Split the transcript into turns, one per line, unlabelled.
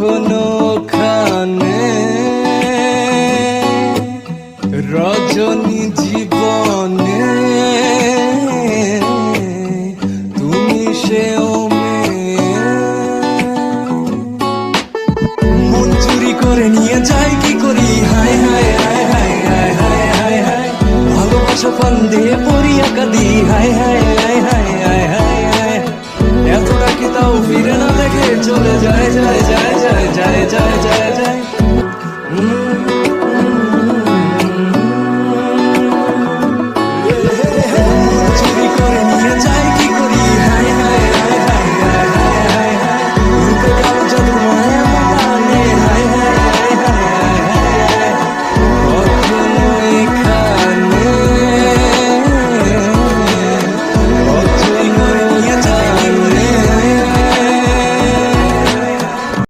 কোনো খানে। রজনী জীবনে তুমি সেও মন চুরি করে নিয়ে যাই, কি করি? হায় হায় হায় হায় হায় হায় হায় হায়। ভালোবাসা পান দিয়ে পড়ি আঁকা দি হায় হায়